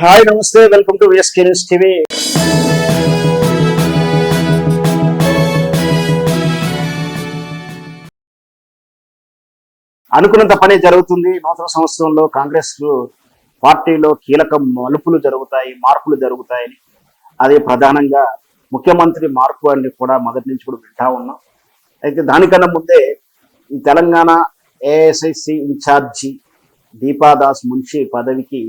Hi నమస్తే welcome to VSK news TV అనుకున్నంత పని జరుగుతుంది. నూతన సంవత్సరంలో కాంగ్రెస్ పార్టీలో కీలక మలుపులు జరుగుతాయి మార్పులు జరుగుతాయని. అది ప్రధానంగా ముఖ్యమంత్రి మార్పు అని కూడా మొదటి నుంచి కూడా వింటా ఉన్నాం. అయితే దానికన్నా ముందే ఈ తెలంగాణ ఏఎస్ఐసి ఇన్ఛార్జి దీపాదాస్ మున్షి పదవికి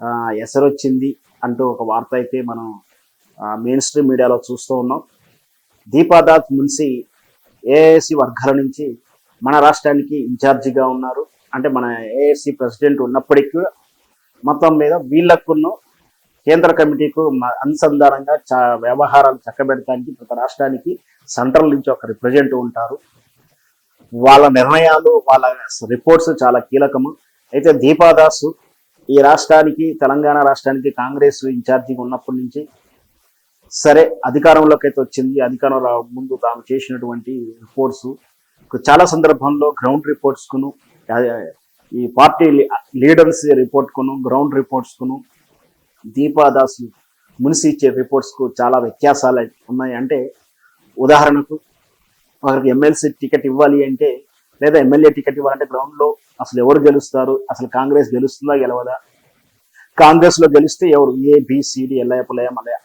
ఎసరు ఎసరొచ్చింది అంటూ ఒక వార్త అయితే మనం మెయిన్ స్ట్రీమ్ మీడియాలో చూస్తూ ఉన్నాం. దీపాదాస్ మున్సి ఏఏసి వర్గాల నుంచి మన రాష్ట్రానికి ఇన్ఛార్జిగా ఉన్నారు. అంటే మన ఏఏసి ప్రెసిడెంట్ ఉన్నప్పటికీ కూడా మొత్తం మీద వీళ్ళకున్న కేంద్ర కమిటీకు అనుసంధానంగా చ వ్యవహారాలు చక్కబెడటానికి ప్రతి రాష్ట్రానికి సెంట్రల్ నుంచి ఒక రిప్రజెంట్ ఉంటారు. వాళ్ళ నిర్ణయాలు వాళ్ళ రిపోర్ట్స్ చాలా కీలకము. అయితే దీపాదాసు ఈ రాష్ట్రానికి తెలంగాణ రాష్ట్రానికి కాంగ్రెస్ ఇన్ఛార్జిగా ఉన్నప్పటి నుంచి సరే అధికారంలోకి అయితే వచ్చింది. అధికారం రా ముందు తాము చేసినటువంటి రిపోర్ట్స్ చాలా సందర్భంలో గ్రౌండ్ రిపోర్ట్స్కును ఈ పార్టీ లీడర్స్ రిపోర్ట్కును గ్రౌండ్ రిపోర్ట్స్కును దీపాదాస్ మునిసి ఇచ్చే రిపోర్ట్స్కు చాలా వ్యత్యాసాలు ఉన్నాయి. అంటే ఉదాహరణకు ఒకరికి ఎమ్మెల్సీ టికెట్ ఇవ్వాలి అంటే లేదా ఎమ్మెల్యే టికెట్ ఇవ్వాలంటే గ్రౌండ్లో అసలు ఎవరు గెలుస్తారు? అసలు కాంగ్రెస్ గెలుస్తుందా గెలవదా? కాంగ్రెస్లో గెలిస్తే ఎవరు? ఏ బీసీడీ ఎల్ఐ పులయ మలయ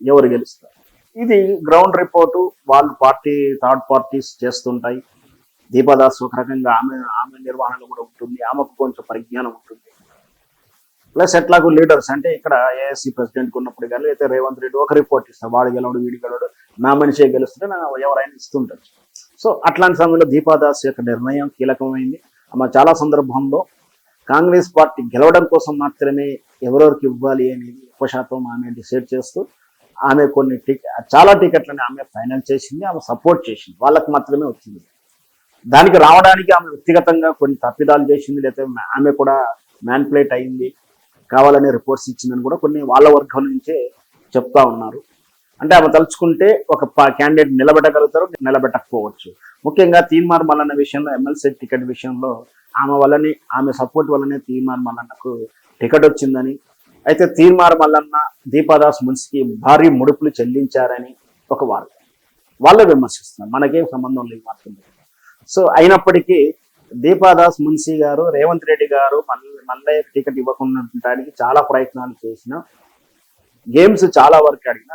ఎవరు గెలుస్తారు? ఇది గ్రౌండ్ రిపోర్టు వాళ్ళు పార్టీ థర్డ్ పార్టీస్ చేస్తుంటాయి. దీపదాస్ ఒక రకంగా ఆమె ఆమె నిర్వహణలో కూడా ఉంటుంది. ఆమెకు కొంచెం పరిజ్ఞానం ఉంటుంది. ప్లస్ ఎట్లాగో లీడర్స్ అంటే ఇక్కడ ఏఎస్సీ ప్రెసిడెంట్ ఉన్నప్పుడు కానీ అయితే రేవంత్ రెడ్డి ఒక రిపోర్ట్ ఇస్తారు. వాడు గెలవడు వీడు గెలవడు. నా మనిషే గెలుస్తుంటే నా ఎవరైనా ఇస్తుంటారు. సో అట్లాంటి సమయంలో దీపాదాస్ యొక్క నిర్ణయం కీలకమైంది. ఆమె చాలా సందర్భంలో కాంగ్రెస్ పార్టీ గెలవడం కోసం మాత్రమే ఎవరెవరికి ఇవ్వాలి అనేది ఎక్కువ శాతం ఆమె డిసైడ్ చేస్తూ ఆమె కొన్ని టికెట్ చాలా టికెట్లని ఆమె ఫైనల్ చేసింది ఆమె సపోర్ట్ చేసింది. వాళ్ళకి మాత్రమే వచ్చింది. దానికి రావడానికి ఆమె వ్యక్తిగతంగా కొన్ని తప్పిదాలు చేసింది లేకపోతే ఆమె కూడా మ్యాన్ప్లేట్ అయింది. కావాలనే రిపోర్ట్స్ ఇచ్చిందని కూడా కొన్ని వాళ్ళ వర్గం నుంచే చెప్తా ఉన్నారు. అంటే ఆమె తలుచుకుంటే ఒక క్యాండిడేట్ నిలబెట్టగలుగుతారు నిలబెట్టకపోవచ్చు. ముఖ్యంగా తీన్మార్ మల్లన్న విషయంలో ఎమ్మెల్సీ టికెట్ విషయంలో ఆమె వల్లనే ఆమె సపోర్ట్ వల్లనే తీన్మార్ మల్లన్నకు టికెట్ వచ్చిందని. అయితే తీన్మార్ మల్లన్న దీపాదాస్ మున్సికి భారీ ముడుపులు చెల్లించారని ఒక వార్త. వాళ్ళే విమర్శిస్తున్నారు. మనకేం సంబంధం లేదు మాత్రమే సో అయినప్పటికీ దీపాదాస్ మున్సీ గారు రేవంత్ రెడ్డి గారు మల్లయ్య టికెట్ ఇవ్వకుండా ఉండటానికి చాలా ప్రయత్నాలు చేసిన గేమ్స్ చాలా వరకు అడిగిన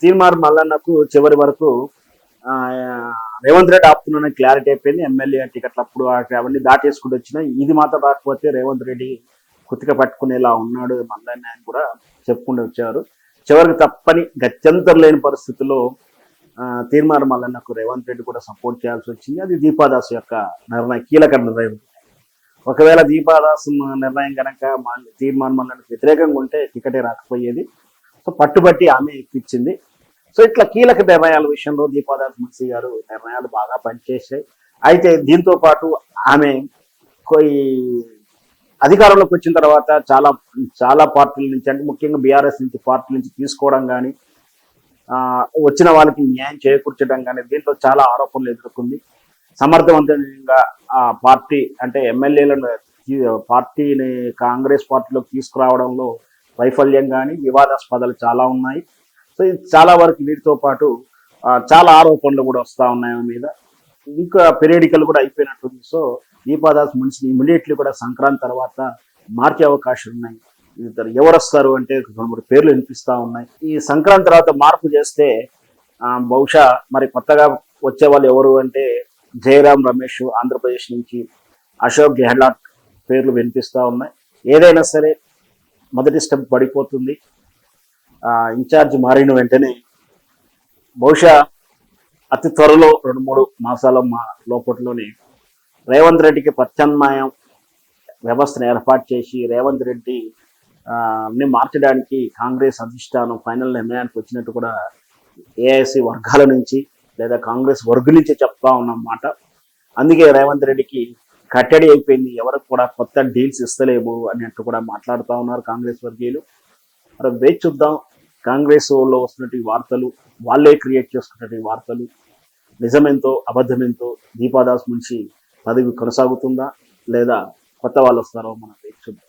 తీర్మార్ మల్లన్నకు చివరి వరకు రేవంత్ రెడ్డి ఆపుతున్న క్లారిటీ అయిపోయింది. ఎమ్మెల్యే టికెట్లు అప్పుడు అవన్నీ దాటేసుకుంటూ వచ్చినా ఇది మాత్రం రాకపోతే రేవంత్ రెడ్డి కుతిక పట్టుకునేలా ఉన్నాడు మల్లన్న అని కూడా చెప్పుకుంటూ వచ్చారు. చివరికి తప్పని గత్యంతరం లేని పరిస్థితుల్లో ఆ, తీర్మానం మల్లన్నకు రేవంత్ రెడ్డి కూడా సపోర్ట్ చేయాల్సి వచ్చింది. అది దీపాదాస్ యొక్క నిర్ణయం కీలక నిర్ణయం. ఒకవేళ దీపాదాస్ నిర్ణయం కనుక తీర్మానం మల్లన్నకు వ్యతిరేకంగా ఉంటే టికెటే రాకపోయేది. సో పట్టుబట్టి ఆమె ఇప్పించింది. సో ఇట్లా కీలక నిర్ణయాల విషయంలో దీపాదాస్ మున్సీ గారు నిర్ణయాలు బాగా పనిచేసాయి అయితే దీంతో పాటు ఆమె కొయి అధికారంలోకి వచ్చిన తర్వాత చాలా చాలా పార్టీల నుంచి అంటే ముఖ్యంగా బీఆర్ఎస్ నుంచి పార్టీ నుంచి తీసుకోవడం కానీ వచ్చిన వాళ్ళకి న్యాయం చేకూర్చడం కానీ దీంట్లో చాలా ఆరోపణలు ఎదుర్కొంది. సమర్థవంతంగా ఆ పార్టీ అంటే ఎమ్మెల్యేలను పార్టీని కాంగ్రెస్ పార్టీలోకి తీసుకురావడంలో వైఫల్యం కానీ వివాదాస్పదాలు చాలా ఉన్నాయి. సో ఇది చాలా వరకు వీటితో పాటు చాలా ఆరోపణలు కూడా వస్తూ ఉన్నాయి ఆమె మీద. ఇంకా పెరియడికల్ కూడా అయిపోయినట్టుంది. సో దీపాదాస్ మనిషిని ఇమీడియట్లీ కూడా సంక్రాంతి తర్వాత మార్చే అవకాశాలు ఉన్నాయి. ఎవరు వస్తారు అంటే రెండు మూడు పేర్లు వినిపిస్తూ ఉన్నాయి. ఈ సంక్రాంతి తర్వాత మార్పు చేస్తే బహుశా మరి కొత్తగా వచ్చే వాళ్ళు ఎవరు అంటే జయరాం రమేష్ ఆంధ్రప్రదేశ్ నుంచి అశోక్ గెహ్లాట్ పేర్లు వినిపిస్తూ ఉన్నాయి. ఏదైనా సరే మొదటి స్టెప్ పడిపోతుంది. ఇన్ఛార్జ్ మారిన వెంటనే బహుశా అతి త్వరలో రెండు మూడు మాసాల మా లోపట్లోనే రేవంత్ రెడ్డికి ప్రత్యామ్నాయం వ్యవస్థను ఏర్పాటు చేసి రేవంత్ రెడ్డి ని మార్చడానికి కాంగ్రెస్ అధిష్టానం ఫైనల్ నిర్ణయానికి వచ్చినట్టు కూడా ఏఐసి వర్గాల నుంచి లేదా కాంగ్రెస్ వర్గు నుంచి చెప్తా ఉన్నమాట అందుకే రేవంత్ రెడ్డికి కట్టడి అయిపోయింది. ఎవరికి కూడా కొత్త డీల్స్ ఇస్తలేము అన్నట్టు కూడా మాట్లాడుతూ ఉన్నారు కాంగ్రెస్ వర్గీయులు. మరి వేచి చూద్దాం. కాంగ్రెస్లో వస్తున్నటువంటి వార్తలు వాళ్ళే క్రియేట్ చేసుకున్నటువంటి వార్తలు నిజమెంతో అబద్ధమెంతో దీపాదాస్ నుంచి పదవి కొనసాగుతుందా లేదా కొత్త వాళ్ళు వస్తారో మనం వేచి చూద్దాం.